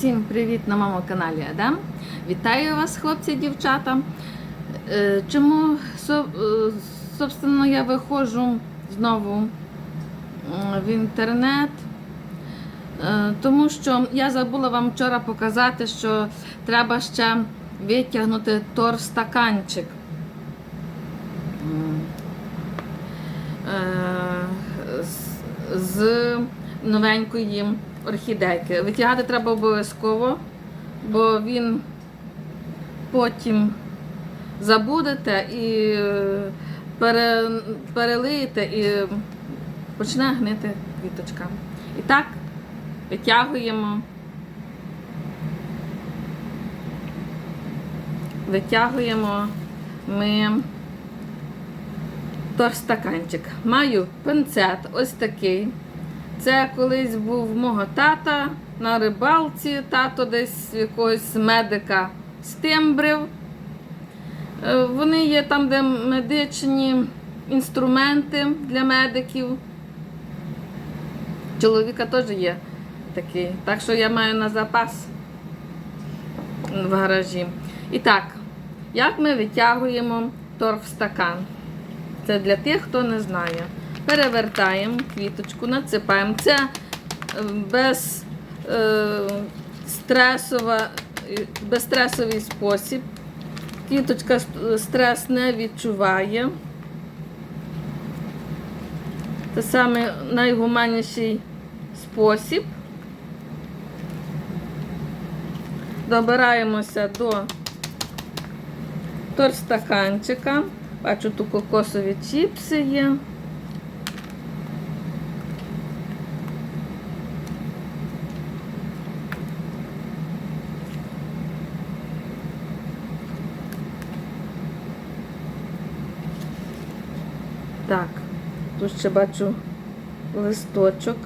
Всім привіт на моєму каналі Адам. Вітаю вас, хлопці дівчата. Е, Чому е, собственно, я виходжу знову в інтернет? Е, Тому що я забула вам вчора показати, що треба ще витягнути з- з новенької орхідейки. Витягати треба обов'язково, бо він потім забудете і е, пере, перелиєте і почне гнити квіточка. І так, витягуємо. Витягуємо ми торстаканчик. Маю пинцет ось такий. Це колись був мого тата на рибалці, тато десь якогось медика стимбрив. Е, Вони є там, де медичні інструменти для медиків. Чоловіка теж є такий. Так що я маю на запас в гаражі. І так, як ми витягуємо торфстакан? Це для тих, хто не знає. Перевертаємо квіточку, насипаємо. Це е, без, е, е, безстресовий спосіб. Квіточка стрес не відчуває. Це саме найгуманніший спосіб. Добираємося до торстаканчика. Бачу, тут кокосові чіпси є. Так, тут ще бачу листочок.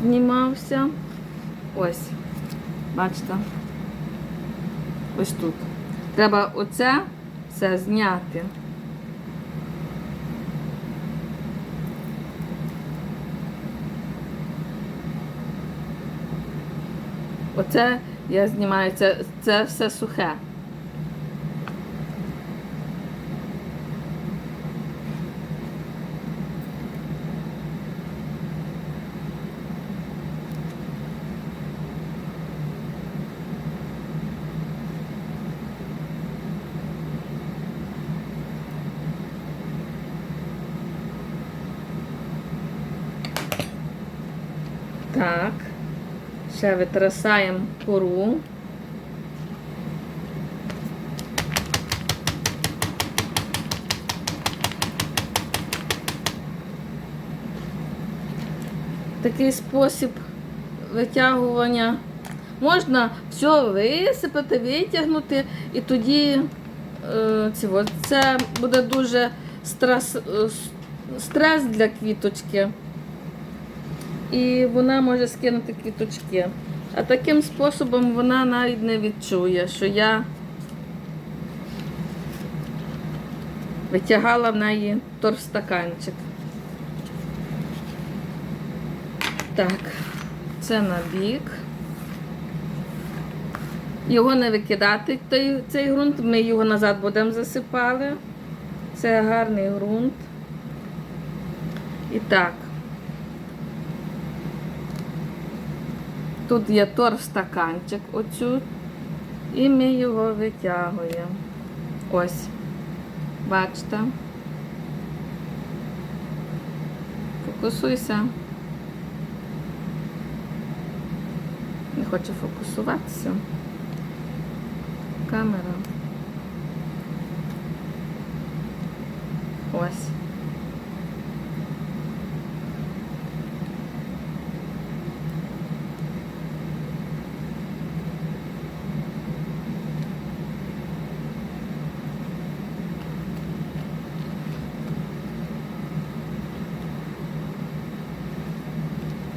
Знімався. Ось, бачите. Ось тут. Треба оце все зняти. Оце я знімаю, це, це все сухе. Так. Ще витрасаємо кору. Такий спосіб витягування. Можна все висипати, витягнути, і тоді е, це буде дуже стрес, е, стрес для квіточки і вона може скинути квіточки. А таким способом вона навіть не відчує, що я витягала в неї торстаканчик. Так, це на бік. Його не викидати, той, цей ґрунт, ми його назад будемо засипали. Це гарний ґрунт. І так. Тут є торфстаканчик оцю, і ми його витягуємо. Ось. Бачите? Фокусуйся. Не хоче фокусуватися. Камера. Ось.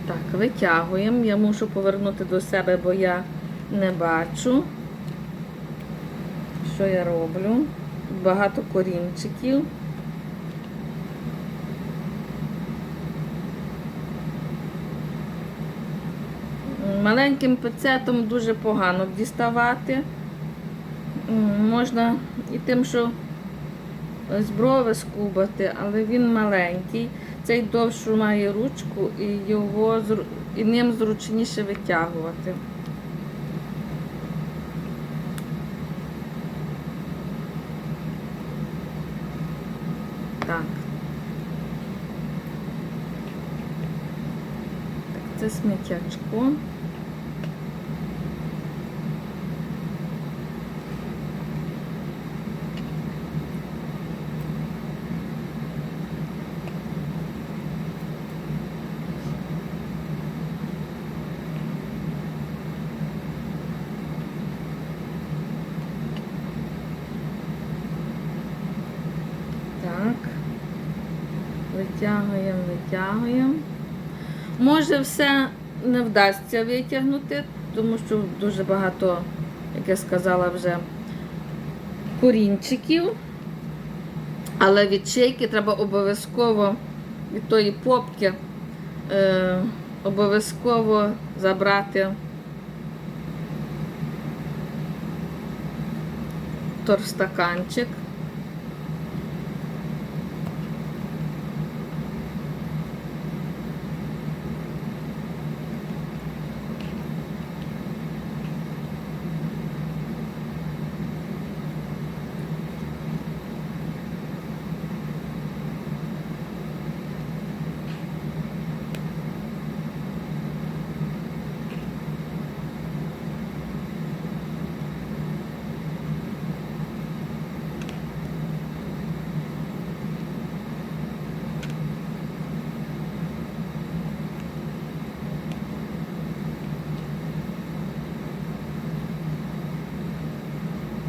Так, витягуємо. Я мушу повернути до себе, бо я не бачу, що я роблю. Багато корінчиків. Маленьким пецетом дуже погано діставати. Можна і тим, що з брови скубати, але він маленький. Цей довшу має ручку і його і ним зручніше витягувати. Так. Це сміттячко. Так. Витягуємо, витягуємо. Може, все не вдасться витягнути, тому що дуже багато, як я сказала, вже корінчиків. Але від шийки треба обов'язково від тої попки е, обов'язково забрати торстаканчик.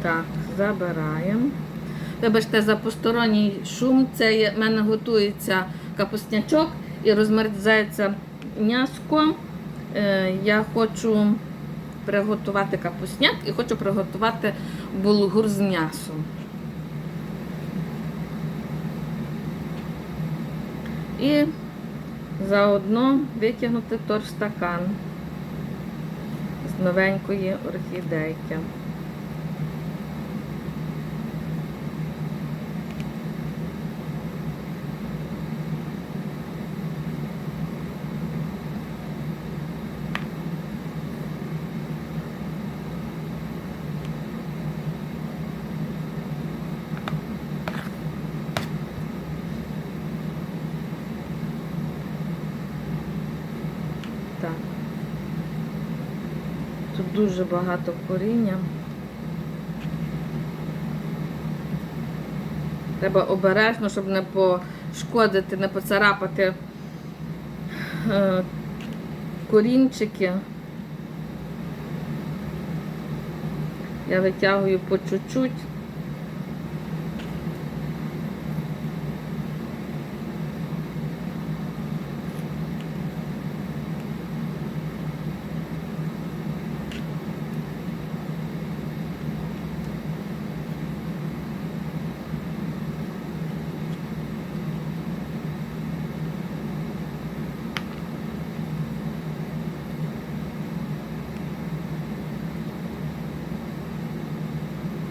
Так, забираємо. Вибачте, за посторонній шум. Це в мене готується капуснячок і розмерзається м'яско. Е, я хочу приготувати капусняк і хочу приготувати булгур з м'ясом. І заодно витягнути торстакан з новенької орхідейки. Так. Тут дуже багато коріння. Треба обережно, щоб не пошкодити, не поцарапати е, корінчики. Я витягую по чуть-чуть.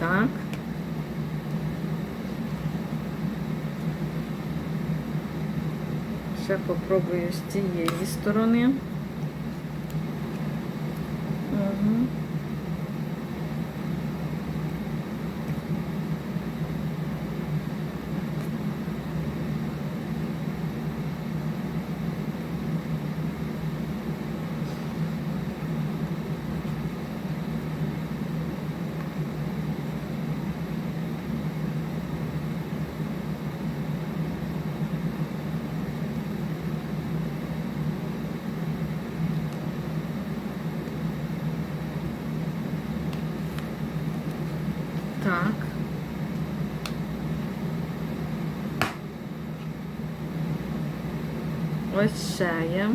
Так. Попробую з цієї сторони. Очищаємо.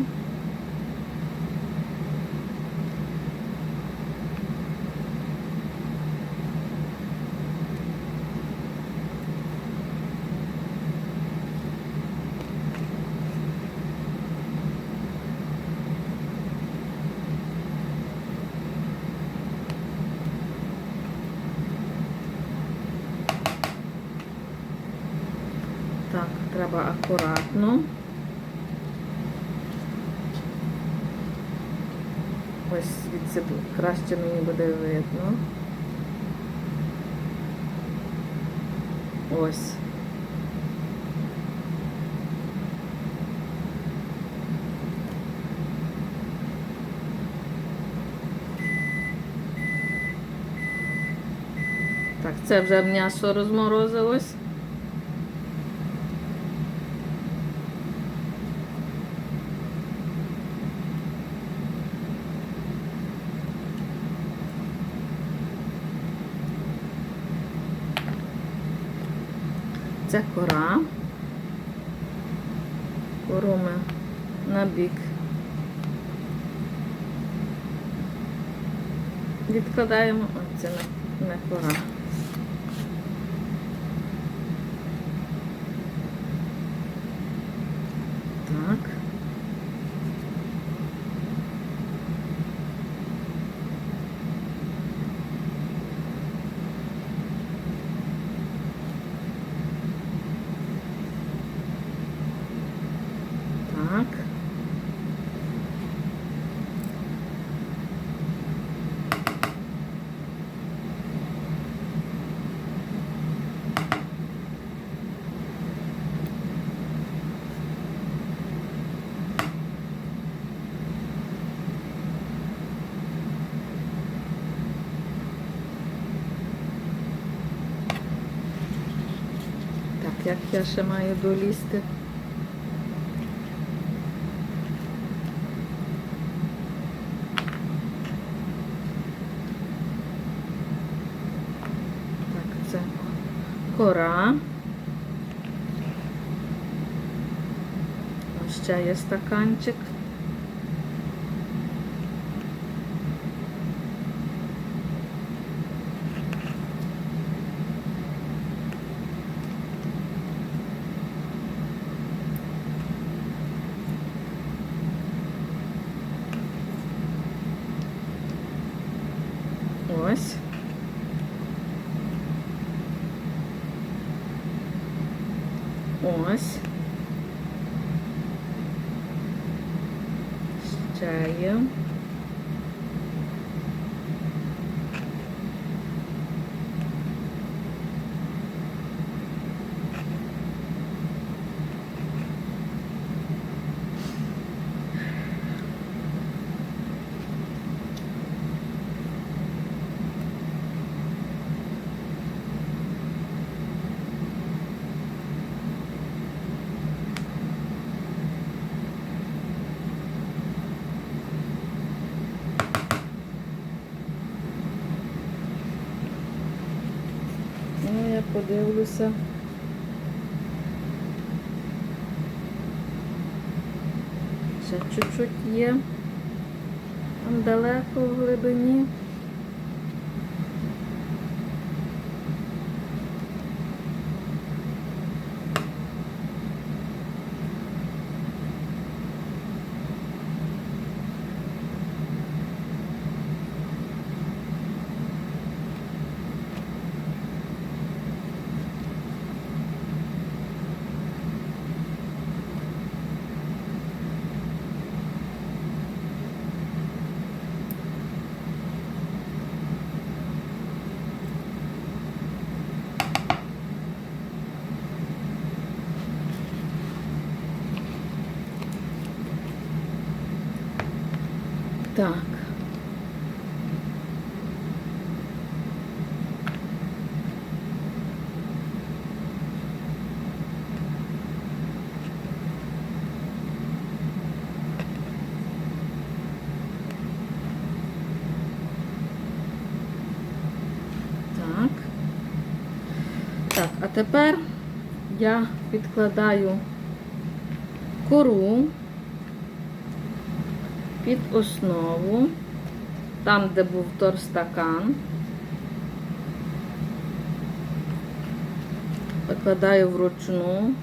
Так, треба акуратно. Краще мені буде видно. Ось. Так, це вже м'ясо розморозилось. Це кора. Кору ми на бік. Відкладаємо, оце не, не кора. Так. Так, як я ще маю долізти? Так, це кора. Ось ще є стаканчик. Ось. Ось. Ще є. Ну, я подивлюся. Ще чуть-чуть є. Там далеко в глибині. Так. Так. Так, а тепер я підкладаю кору під основу, там, де був торстакан. Викладаю вручну.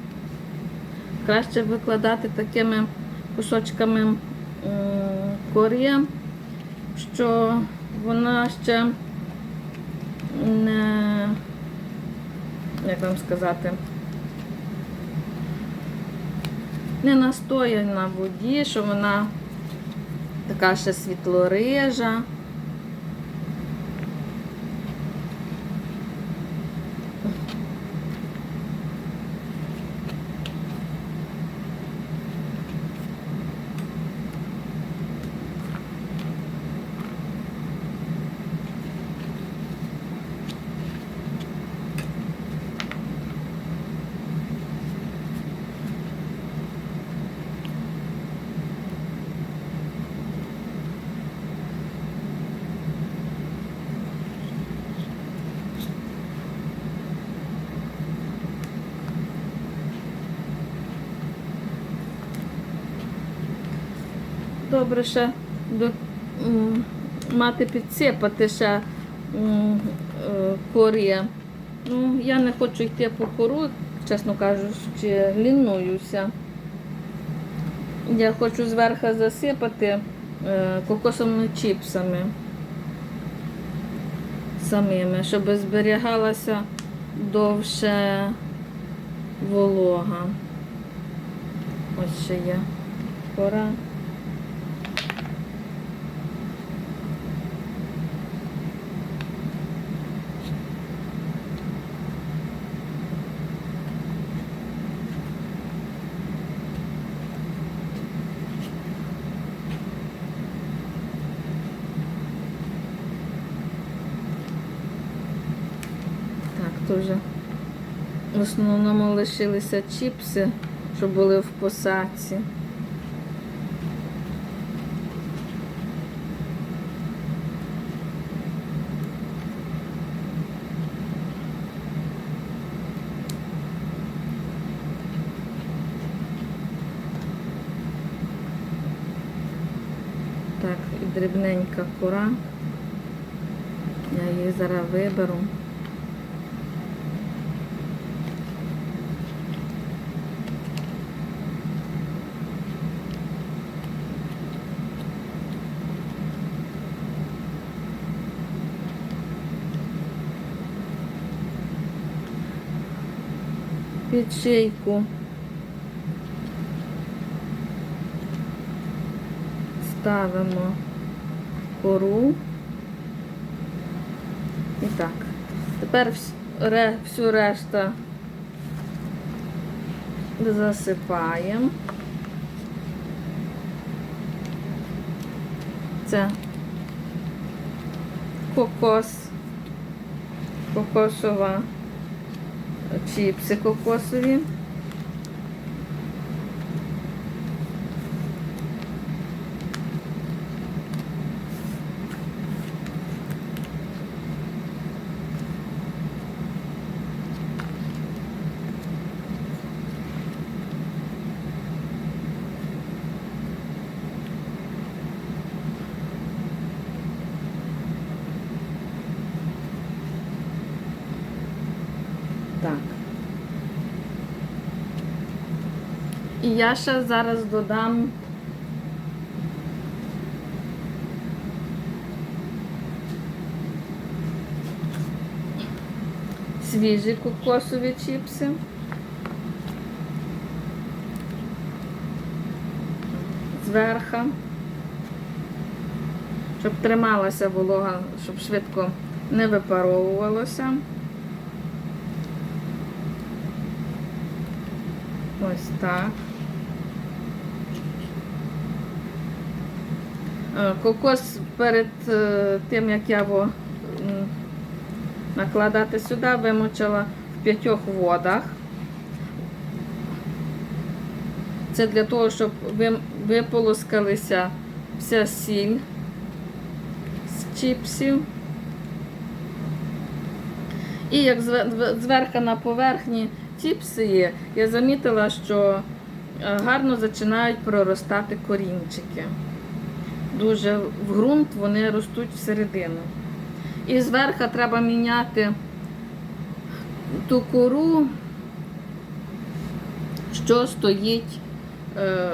Краще викладати такими кусочками корі, що вона ще не, як вам сказати, не настояна на воді, що вона така ще світлорижа. Добре ще до, мати підсипати ще е, корія. Ну, я не хочу йти по кору, чесно кажучи, лінуюся. Я хочу зверху засипати е, кокосовими чіпсами самими, щоб зберігалася довше волога. Ось ще є кора. Так, то вже в основному лишилися чіпси, що були в посадці. Так, і дрібненька кора. Я її зараз виберу. Під. Ставимо кору. І так. Тепер всю решту засипаємо. Це кокос, кокосова чіпси кокосові. Так. І я ще зараз додам свіжі кокосові чіпси. Зверху, щоб трималася волога, щоб швидко не випаровувалося. Ось так. Кокос перед е, тим, як я його накладати сюди, вимочила в п'ятьох водах. Це для того, щоб виполоскалися вся сіль з чіпсів. І як зверху на поверхні чіпси є, я замітила, що е, гарно починають проростати корінчики. Дуже в ґрунт вони ростуть всередину. І зверху треба міняти ту кору, що стоїть е,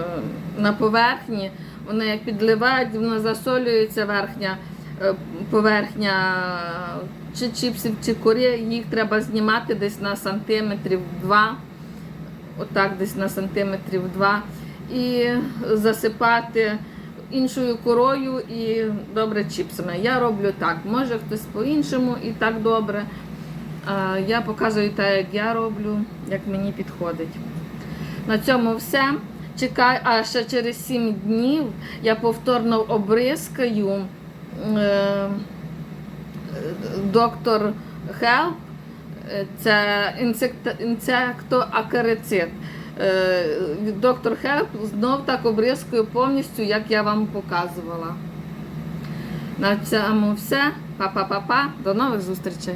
на поверхні. Вони як підливають, воно засолюється верхня е, поверхня чи чіпсів, чи кори, їх треба знімати десь на сантиметрів два отак десь на сантиметрів два, і засипати іншою корою і добре чіпсами. Я роблю так. Може хтось по-іншому і так добре. Я показую так, як я роблю, як мені підходить. На цьому все. Чекай, а ще через 7 днів я повторно обрискаю е, доктор Хелп. Це інсектоакарицид. Е, Доктор Хелп знов так обрізкою повністю, як я вам показувала. На цьому все. Па-па-па-па. До нових зустрічей.